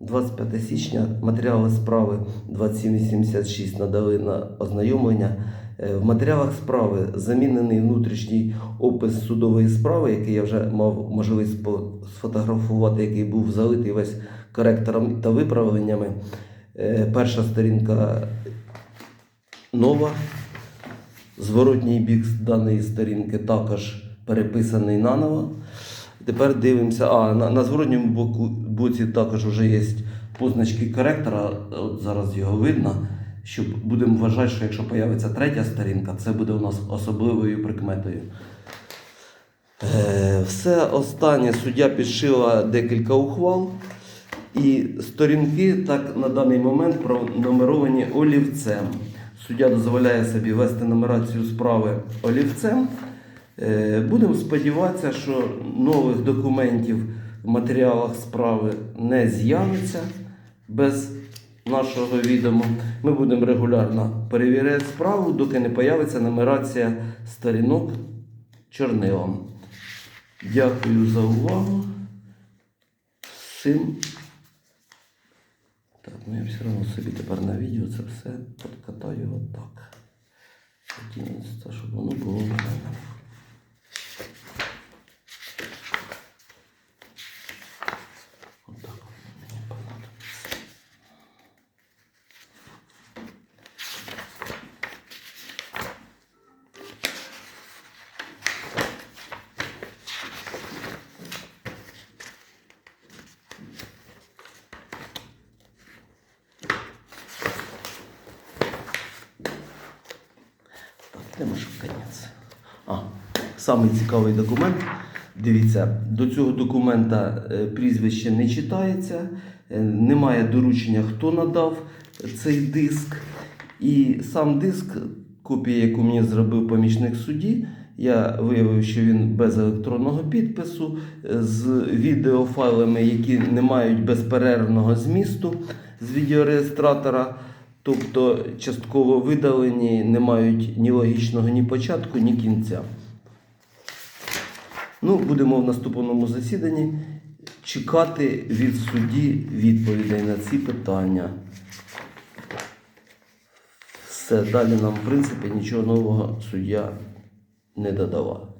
25 січня матеріали справи 2786 надали на ознайомлення. Е, В матеріалах справи замінений внутрішній опис судової справи, який я вже мав можливість сфотографувати, який був залитий весь коректором та виправленнями. Е, Перша сторінка нова. Зворотній бік даної сторінки також переписаний наново. Тепер дивимося. А, на, на зворотньому боку, боці також вже є позначки коректора. От зараз його видно. Що будемо вважати, що якщо появиться третя сторінка, це буде у нас особливою прикметою. Е, все останнє суддя підшила декілька ухвал. І сторінки так на даний момент пронумеровані олівцем. Суддя дозволяє собі вести нумерацію справи олівцем. Е, Будемо сподіватися, що нових документів в матеріалах справи не з'явиться без нашого відома. Ми будемо регулярно перевіряти справу, доки не появиться нумерація сторінок чорнилом. Дякую за увагу. Всім. Так, ну я все одно собі тепер на відео це все подкатаю отак. 11, щоб воно було в мене. Де наш конець? А, самий цікавий документ. Дивіться, до цього документа е, прізвище не читається, е, немає доручення, хто надав цей диск. І сам диск, копія, яку мені зробив помічник судді, я виявив, що він без електронного підпису, е, з відеофайлами, які не мають безперервного змісту з відеореєстратора. Тобто частково видалені, не мають ні логічного ні початку, ні кінця. Ну, будемо в наступному засіданні чекати від судді відповідей на ці питання. Все, далі нам, в принципі, нічого нового суддя не додавав.